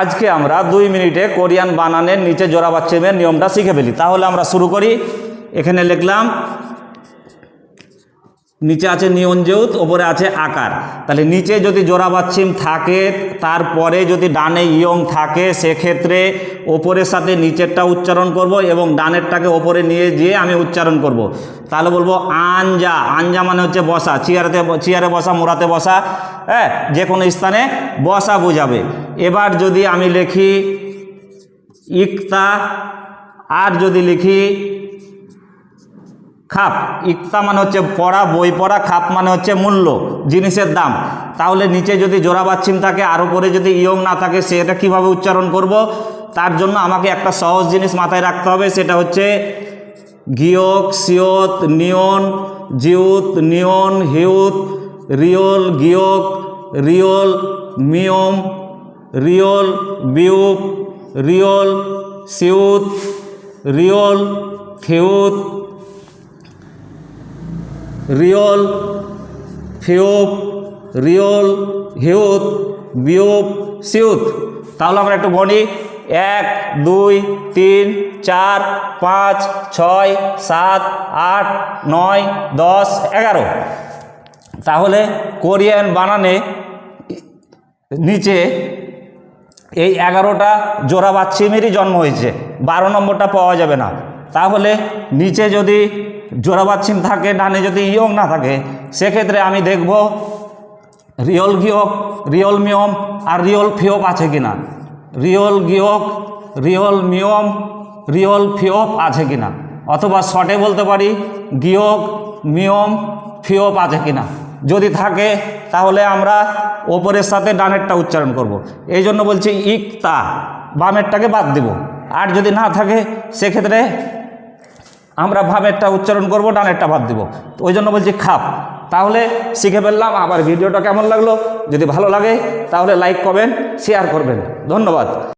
আজকে আমরা দুই মিনিটে কোরিয়ান বানানের নিচে জোড়া বাচ্চামের নিয়মটা শিখে ফেলি। তাহলে আমরা শুরু করি। এখানে লিখলাম নিচে আছে নিয়ন জেউত, ওপরে আছে আকার। তাহলে নিচে যদি জোড়া বাচ্ছিম থাকে, তারপরে যদি ডানে ইয়ং থাকে, সেক্ষেত্রে ওপরের সাথে নিচেরটা উচ্চারণ করব এবং ডানেরটাকে ওপরে নিয়ে গিয়ে আমি উচ্চারণ করব। তাহলে বলব আঞ্জা। আঞ্জা মানে হচ্ছে বসা। চেয়ারেতে, চেয়ারে বসা, মোড়াতে বসা হ্যাঁ? যে কোনো স্থানে বসা বোঝাবে। এবার যদি আমি লিখি ইকতা, আর যদি লিখি খাপ ইকতা মানে হচ্ছে পড়া, বই পড়া, খাপ মানে হচ্ছে মূল্য, জিনিসের দাম। তাহলে নিচে যদি জোড়া বাচ্ছিম থাকে, আর উপরে যদি ইয়ং না থাকে সেটা কীভাবে উচ্চারণ করব? তার জন্য আমাকে একটা সহজ জিনিস মাথায় রাখতে হবে, সেটা হচ্ছে গিয়ক, সিয়ত, নিয়ন, জিউত, নিয়ন, হিউত, রিয়ল, গিয়ক, রিয়ল, মিয়ম, রিয়ল, বিউপ, রিয়ল, সিউত, রিয়ল ফিউত রিয়ল ফিউপ রিয়ল হিউত বিউপ সিউত। তাহলে আমরা একটু গণি এক, দুই, তিন, চার, পাঁচ, ছয়, সাত, আট, নয়, দশ, এগারো। তাহলে কোরিয়ান বানানে নিচে এই এগারোটা জোড়া বাচ্চিমেরই জন্ম হয়েছে, বারো নম্বরটা পাওয়া যাবে না। তাহলে নিচে যদি জোড়া বাচ্ছিম থাকে, ডানে যদি ইয়ং না থাকে, সেক্ষেত্রে আমি দেখব রিয়ল গিয়ক, রিয়ল মিয়ম আর রিয়ল ফিওপ আছে কি না রিয়ল গিয়ক, রিয়ল মিয়ম, রিয়ল ফিওপ আছে কি না অথবা শর্টে বলতে পারি, গিয়ক, মিয়ম ফিওপ আছে কি না যদি থাকে, তাহলে আমরা ওপরের সাথে ডানেরটা উচ্চারণ করব। এই জন্য বলছি ইকতা, বামেরটাকে বাদ দেব। আর যদি না থাকে, সেক্ষেত্রে আমরা ভাবেরটা উচ্চারণ করব, ডানেরটা ভাব দেব। ওই জন্য বলছি খাপ। তাহলে শিখে ফেললাম, আবার ভিডিওটা কেমন লাগল? যদি ভালো লাগে, তাহলে লাইক করবেন শেয়ার করবেন। ধন্যবাদ।